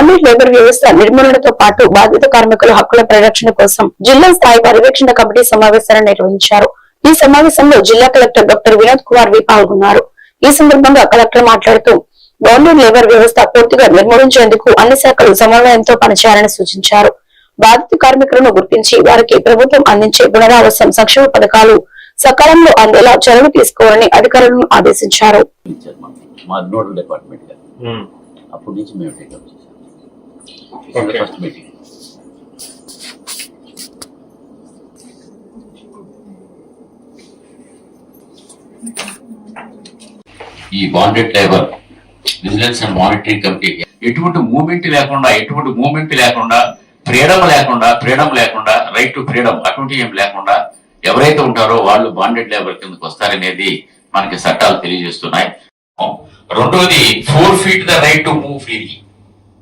Bonded labour వ్యవస్థ నిర్మూలనతో పాటు బాధిత కార్మికుల హక్కుల పరిరక్షణ కోసం జిల్లా స్థాయి పర్యవేక్షణ కమిటీ సమావేశాన్ని నిర్వహించారు. ఈ సమావేశంలో జిల్లా collector doctor Vinod Kumar V పాల్గొన్నారు. ఈ సందర్భంగా కలెక్టర్ మాట్లాడుతూ బాండెడ్ లేబర్ వ్యవస్థ పూర్తిగా నిర్మూలించేందుకు అన్ని శాఖలు సమన్వయంతో పనిచేయాలని సూచించారు. బాధిత కార్మికులను గుర్తించి వారికి ప్రభుత్వం అందించే పునరావాసం సంక్షేమ పథకాలు సకాలంలో అందేలా చర్యలు తీసుకోవాలని అధికారులను ఆదేశించారు. అప్పటి నుంచి మేము టేకప్ చేసాం Okay. ఫస్ట్ మీటింగ్ ఈ bonded labour vigilance and monitoring committee ఎటువంటి మూమెంట్ లేకుండా ఎటువంటి మూమెంట్ లేకుండా ఫ్రీడమ్ లేకుండా ఫ్రీడమ్ లేకుండా రైట్ టు ఫ్రీడమ్ అటువంటి ఏం లేకుండా ఎవరైతే ఉంటారో వాళ్ళు బాండెడ్ లేబర్ కిందకి వస్తారనేది మనకి చట్టాలు తెలియజేస్తున్నాయి. రెండోది four feet the right to move freely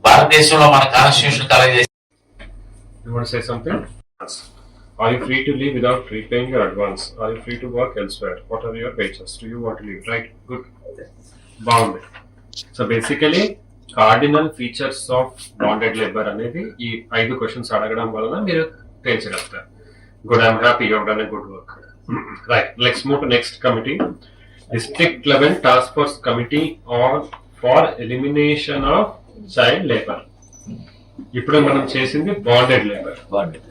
భారతదేశంలో మన కాన్స్టిట్యూషన్ కలెక్ట్ చేసి You want to say something? Are you free to leave without repaying your advance? Are you free to work elsewhere? What are your wages? Do you want to leave? Right, good. Bounded. So basically, cardinal features of bonded labour అనేది ఈ ఐదు questions అడగడం వలన మీరు తేల్చగలుగుతారు good I'm happy you done a good work right let's move to next committee district level task force committee on for elimination of child labour ఇప్పుడు మనం చేసింది bonded labour bonded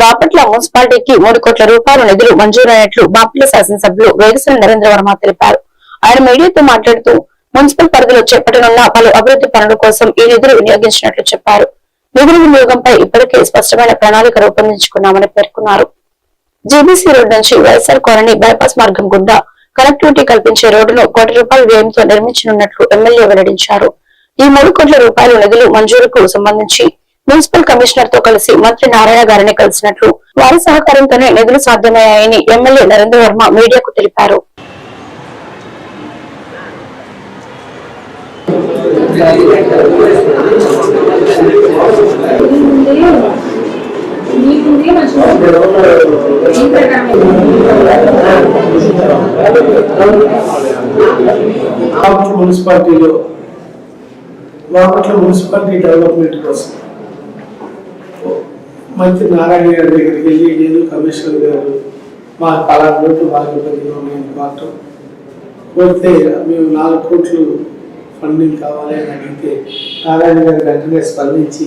Bapatla మున్సిపాలిటీకి మూడు కోట్ల రూపాయల నిధులు మంజూరైనట్లు బాపట్ల శాసనసభ్యులు వేగసిన నరేంద్ర వర్మ తెలిపారు. ఆయన మీడియాతో మాట్లాడుతూ మున్సిపల్ పరిధిలో చేపట్టనున్న పలు అభివృద్ధి పనుల కోసం ఈ నిధులు వినియోగించినట్లు చెప్పారు. నిధుల వినియోగంపై ఇప్పటికే స్పష్టమైన ప్రణాళిక రూపొందించుకున్నామని పేర్కొన్నారు. జీబీసీ రోడ్ నుంచి వైఎస్ఆర్ కాలనీ బైపాస్ మార్గం గుండా కనెక్టివిటీ కల్పించే రోడ్డును కోటి రూపాయల వ్యయంతో నిర్మించనున్నట్లు ఎమ్మెల్యే వెల్లడించారు. ఈ మూడు కోట్ల రూపాయల నిధులు మంజూరుకు సంబంధించి మున్సిపల్ కమిషనర్తో కలిసి మంత్రి నారాయణ గారిని కలిసినట్లు వారి సహకారంతోనే నిధులు సాధ్యమయ్యాయని ఎమ్మెల్యే నరేంద్ర వర్మ మీడియాకు తెలిపారు. మున్సిపాలిటీలో బాపట్ల మున్సిపాలిటీ డెవలప్మెంట్ కోసం. మంత్రి నారాయణ గారి దగ్గరికి వెళ్ళి నేను కమిషనర్ గారు మా పలానా రోడ్లు బాగా పదిలో నేను కోరటం కోరితే మేము నాలుగు కోట్లు ఫండింగ్ కావాలి అని అడిగితే నారాయణ గారు వెంటనే స్పందించి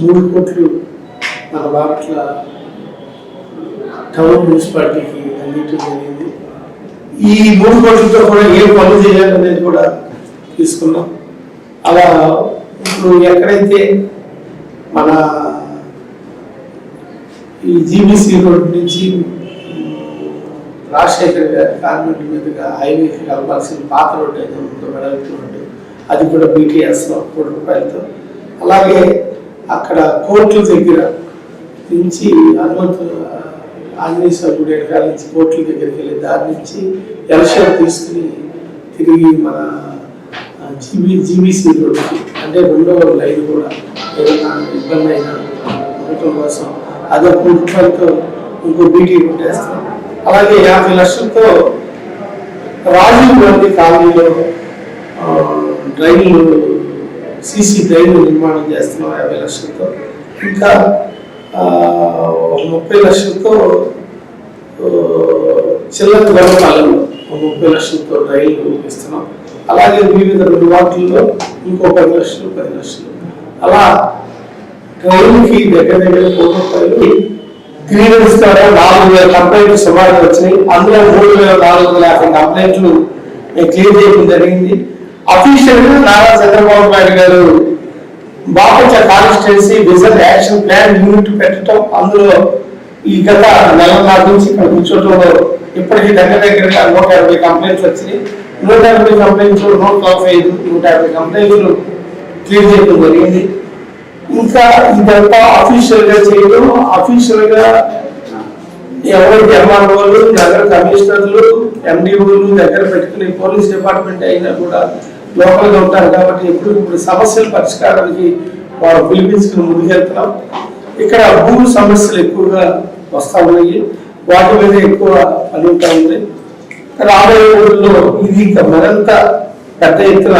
మూడు కోట్లు మన బాపట్ల టౌన్ మున్సిపాలిటీకి అందించడం జరిగింది. ఈ మూడు కోట్లతో కూడా ఏ పనులు చేయాలనేది కూడా తీసుకున్నాం. అలా ఇప్పుడు ఎక్కడైతే మన ఈ జీబీసీ రోడ్ నుంచి రాజశేఖర్ గారి కార్మెంట్ మీదుగా హైవే కలపాల్సిన పాత రోడ్ అయితే ఉందో వెడల్పు రోడ్డు అది కూడా బీటీఎస్లో కోటి రూపాయలతో. అలాగే అక్కడ కోర్టుల దగ్గర నుంచి హనుమంతు ఆంజనేయ స్వామి గుడి వెనకాల నుంచి కోర్టుల దగ్గరికి వెళ్ళి దారి నుంచి ఎలక్షన్ తీసుకుని తిరిగి మన జీబీ జీబీసీ రోడ్డుకి అంటే రెండవ లైన్ కూడా ఏదైనా ఇబ్బంది అయినా ఉండటం కోసం అదో కోటి ఇంకో బీటీ కొట్టేస్తాం అలాగే యాభై లక్షలతో రాజీవ్ గాంధీ కాలనీలో డ్రైన్లు సీసీ డ్రైన్లు నిర్మాణం చేస్తున్నాం యాభై లక్షలతో ఇంకా ముప్పై లక్షలతో చిల్లర గర్భపాలెంలో ఒక ముప్పై లక్షలతో డ్రైన్లు ఇస్తున్నాం అలాగే వివిధ రెండు వాటిల్లో ఇంకో పది లక్షలు పది లక్షలు. అలా గౌరవకి దగ్గర దగ్గర కోటి రూపాయలు గ్రీవెన్స్ ద్వారా నాలుగు వేల కంప్లైంట్లు సుమారు వచ్చినాయి. అందులో మూడు వేల నాలుగు వందల యాభై కంప్లైంట్లు మేము క్లియర్ చేయడం జరిగింది. అఫీషియల్గా నారా చంద్రబాబు నాయుడు గారు Bapatla constituency vision action plan unit పెట్టడం అందులో ఈ గత నెలన్నర నుంచి ఇక్కడ కూర్చోవడంలో ఇప్పటికీ దగ్గర దగ్గరగా నూట యాభై కంప్లైంట్స్ వచ్చినాయి. నూట యాభై కంప్లైంట్స్ నూట నలభై ఐదు నూట యాభై కంప్లైంట్లు క్లియర్ చేయడం జరిగింది. ఇంకా ఇదంతా అఫీషియల్గా చేయడం అఫీషియల్గా ఎవరైతే ఎంఆర్ఓలు నగర కమిషనర్లు ఎండిఓలు దగ్గర పెట్టుకుని పోలీస్ డిపార్ట్మెంట్ అయినా కూడా లోకల్ ఉంటారు కాబట్టి ఎప్పుడు ఇప్పుడు సమస్యలు పరిష్కారానికి వారు పిలిపించుకుని ముందుకెళ్తున్నాం. ఇక్కడ భూ సమస్యలు ఎక్కువగా వస్తూ ఉన్నాయి. వాటి మీద ఎక్కువ పని ఉంటా ఉంది. రాబోయే రోజుల్లో ఇది ఇంకా మరింత పెద్ద ఎత్తున